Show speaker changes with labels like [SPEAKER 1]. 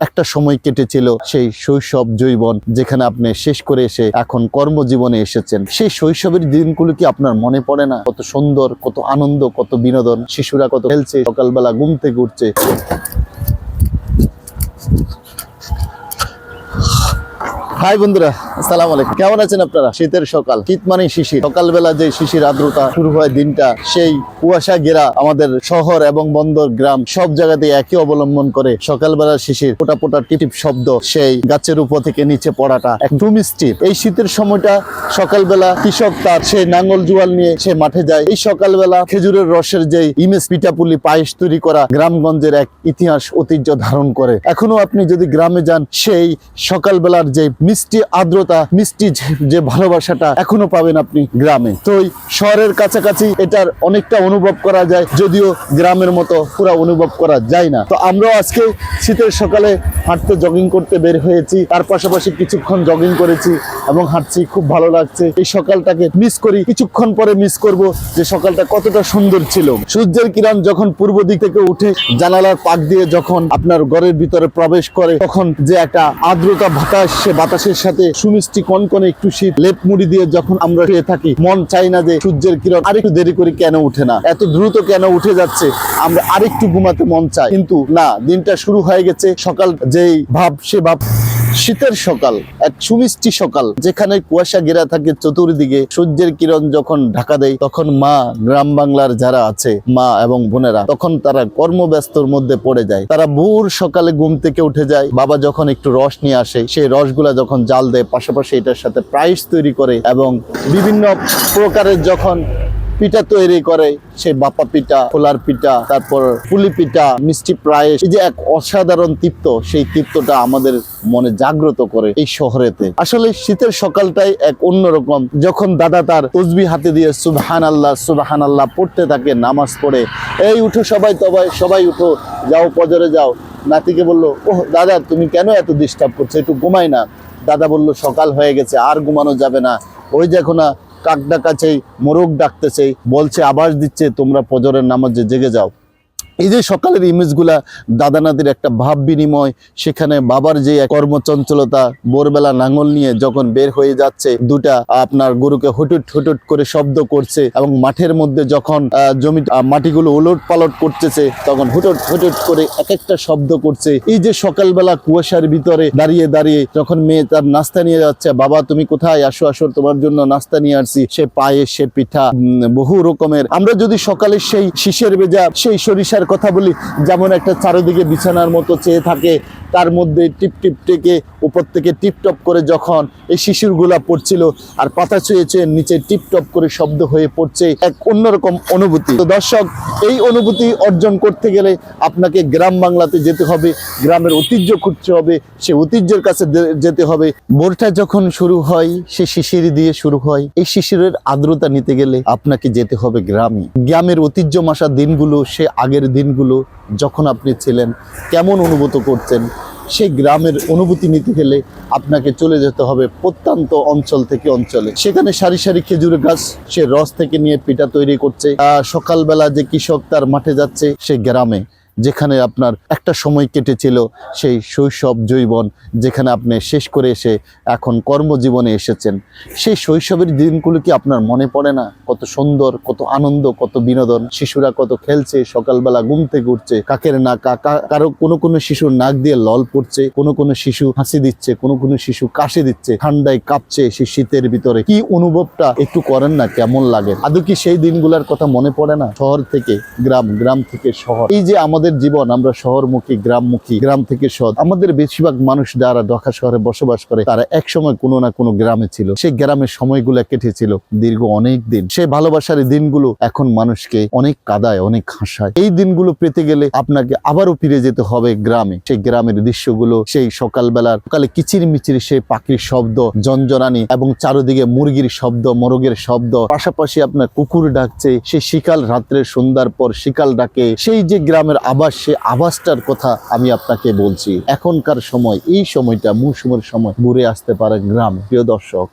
[SPEAKER 1] একটা সময় কেটেছিল সেই শৈশব জৈবন যেখানে আপনি শেষ করে এসে এখন কর্মজীবনে এসেছেন। সেই শৈশবের দিনগুলো কি আপনার মনে পড়ে না? কত সুন্দর, কত আনন্দ, কত বিনোদন, শিশুরা কত খেলছে, সকালবেলা ঘুম থেকে উঠছে। হাই বন্ধুরা, আসসালামু আলাইকুম। কেমন আছেন আপনারা? শীতের সকাল, শীত মানে শিশির। সকালবেলা যে শিশির আর্দ্রতা শুরু হয় দিনটা, সেই কুয়াশা ঘেরা আমাদের শহর এবং বন্দর, গ্রাম সব জায়গাতে একই অবলম্বন করে সকালবেলা শিশির, ফোটা ফোটা টিপ শব্দ, সেই গাছের উপর থেকে নিচে পড়াটা একটু মিষ্টি এই শীতের সময়টা সকালবেলা কৃষক তার সেই নাঙ্গল জুয়াল নিয়ে সে মাঠে যায়। এই সকালবেলা খেজুরের রসের যে ইমেজ পিঠাপুলি পায়েস তৈরি করা গ্রামগঞ্জের এক ইতিহাস ঐতিহ্য ধারণ করে। এখনও আপনি যদি গ্রামে যান, সেই সকালবেলার যে মিষ্টি আর্দ্রতা, মিষ্টি যে- ভালোবাসাটা এখনও পাবেন আপনি গ্রামে। তো ওই শহরের কাছাকাছি এটার অনেকটা অনুভব করা যায়, যদিও গ্রামের মতো পুরো অনুভব করা যায় না। তো আমরাও আজকে শীতের সকালে হাঁটতে জগিং করতে বের হয়েছি, তার পাশাপাশি কিছুক্ষণ জগিং করেছি। এবং হাঁটছি, খুব ভালো লাগছে। এই সকালটাকে মিস করি। কিছুক্ষণ পরে মিস করব যে সকালটা কতটা সুন্দর ছিল। সূর্যের কিরণ যখন পূর্ব দিক থেকে উঠে জানালার পাক দিয়ে যখন আপনার ঘরের ভিতরে প্রবেশ করে, তখন যে একটা আর্দ্রতা বাতাস, সে বাতাসের সাথে সুমিষ্টি কনকনে একটু শীত লেপ মুড়ি দিয়ে যখন আমরা শুয়ে থাকি, মন চাই না যে সূর্যের কিরণ আরেকটু দেরি করে কেন উঠে না। এত দ্রুত কেন উঠে যাচ্ছে, আমরা আরেকটু ঘুমাতে মন চাই কিন্তু না, দিনটা শুরু হয়ে গেছে। সকাল যেই ভাব, সে ভাব শীতের সকাল, এক সুমিষ্টি সকাল, যেখানে কুয়াশা ঘেরা থাকে চতুর্দিকে, সূর্যের কিরণ যখন ঢাকা দেয়, তখন মা গ্রাম বাংলার যারা আছে, মা এবং বোনেরা, তখন তারা কর্মব্যস্তর মধ্যে পড়ে যায়। তারা ভোর সকালে ঘুম থেকে উঠে যায়, বাবা যখন একটু রস নিয়ে আসে, সেই রসগুলা যখন জাল দেয়, পাশাপাশি এটার সাথে প্রাইস তৈরি করে এবং বিভিন্ন প্রকারের যখন পিঠা তৈরি করে, সে বাপা পিঠা, খোলার পিঠা, তারপর পুলি পিঠা, মিষ্টি প্রায়স এই যে এক অসাধারণ তৃপ্ত, সেই তৃপ্তটা আমাদের মনে জাগ্রত করে এই শহরেতে। আসলে শীতের সকালটাই এক অন্যরকম। যখন দাদা তার তসবি হাতে দিয়ে সুবহান আল্লাহ সুবহান আল্লাহ পড়তে থাকে, নামাজ পড়ে, এই উঠো সবাই তবাই সবাই উঠো, যাও পজরে যাও। নাতিকে বলল, ওহ, দাদা, তুমি কেন এত ডিস্টার্ব করছ? একটু ঘুমাই না। দাদা বলল, সকাল হয়ে গেছে, আর ঘুমানো যাবে না। ওই দেখো না কাক ডাকাছেই মোরগ ডাকতেছে বলছে আবাস দিচ্ছে তোমরা ফজরের নামাজে জেগে যাও। এই যে সকালের ইমেজগুলা দাদা নাতির একটা ভাব বিনিময়, সেখানে বাবার যে কর্মচঞ্চলতা, ভোরবেলা নাঙল নিয়ে যখন বের হয়ে যাচ্ছে, দুটা আপনার গরুকে হুটুট হুটুট করে শব্দ করছে এবং মাঠের মধ্যে যখন জমি মাটিগুলো উলট পালট করতেছে, তখন হুটুট হুটুট করে এক একটা শব্দ করছে। এই যে সকালবেলা কুয়াশার ভিতরে দাঁড়িয়ে দাঁড়িয়ে যখন মেয়ে তার নাস্তা নিয়ে যাচ্ছে, বাবা, তুমি কোথায়? আসো আসো, তোমার জন্য নাস্তা নিয়ে আসছি। সে পায়ে, সে পিঠা বহু রকমের। আমরা যদি সকালে সেই শিশের বেজা, সেই সরিষার কথা বলি যেমন একটা চারিদিকে বিছানার মতো চেয়ে থাকে তার মধ্যে টিপ টিপ টেকে, উপর থেকে টিপটপ করে যখন এই শিশুরগুলা পড়ছিল আর পাতা ছুঁয়ে ছুঁয়ে নিচে টিপটপ করে শব্দ হয়ে পড়ছে, এক অন্যরকম অনুভূতি। তো দর্শক, এই অনুভূতি অর্জন করতে গেলে আপনাকে গ্রাম বাংলাতে যেতে হবে, গ্রামের ঐতিহ্য খুঁজতে হবে, সে ঐতিহ্যের কাছে যেতে হবে। ভোরটা যখন শুরু হয়, সে শিশির দিয়ে শুরু হয়। এই শিশিরের আর্দ্রতা নিতে গেলে আপনাকে যেতে হবে গ্রামে। গ্রামের ঐতিহ্য মাসা দিনগুলো, সে আগের দিনগুলো যখন আপনি ছিলেন, কেমন অনুভূত করছেন সেই গ্রামের অনুভূতি নিতে গেলে আপনাকে চলে যেতে হবে প্রত্যন্ত অঞ্চল থেকে অঞ্চলে। সেখানে সারি সারি খেজুর গাছ, সে রস থেকে নিয়ে পিঠা তৈরি করছে। সকালবেলা যে কৃষক তার মাঠে যাচ্ছে, সে গ্রামে। যেখানে আপনার একটা সময় কেটেছিল সেই শৈশব জৈবন যেখানে আপনি শেষ করে এসে এখন কর্মজীবনে এসেছেন। সেই শৈশবের দিনগুলো কি আপনার মনে পড়ে না? কত সুন্দর, কত আনন্দ, কত বিনোদন। শিশুরা কত খেলছে, সকালবেলা ঘুম থেকে উঠছে, কাকের না কাকা কারও কোনো কোনো শিশুর নাক দিয়ে লল পড়ছে, কোনো কোনো শিশু হাসি দিচ্ছে, কোনো কোনো শিশু কাশি দিচ্ছে, ঠান্ডায় কাঁপছে সেই শীতের ভিতরে। কি অনুভবটা একটু করেন না? কেমন লাগে? আদৌ কি সেই দিনগুলোর কথা মনে পড়ে না? শহর থেকে, গ্রাম গ্রাম থেকে শহর। এই যে আমাদের জীবন আমরা শহরমুখী, গ্রামমুখী, গ্রাম থেকে শহর আমাদের বেশিরভাগ মানুষ যারা ঢাকা শহরে বসবাস করে, তারা এক সময় কোনো না কোনো গ্রামে ছিল। সেই গ্রামের সময়গুলো কেটেছিল দীর্ঘ অনেক দিন। সেই ভালোবাসার দিনগুলো এখন মানুষকে অনেক কাদায়, অনেক হাসায়। এই দিনগুলো পেতে গেলে আপনাকে আবারও ফিরে যেতে হবে গ্রামে। সেই গ্রামের দৃশ্যগুলো, সেই সকালবেলার সকালে কিচির মিচির সেই পাখির শব্দ জনজনানি এবং চারিদিকে মুরগির শব্দ, মোরগের শব্দ। পাশাপাশি আপনার কুকুর ডাকছে সেই শিকাল রাত্রে সন্ধ্যার পর শিকাল ডাকে। সেই যে গ্রামের আবাস সে আবাসটার কথা আমি আপনাকে বলছি। এখনকার সময়, এই সময়টা, মৌসুমের সময়, ঘুরে আসতে পারে গ্রাম। প্রিয় দর্শক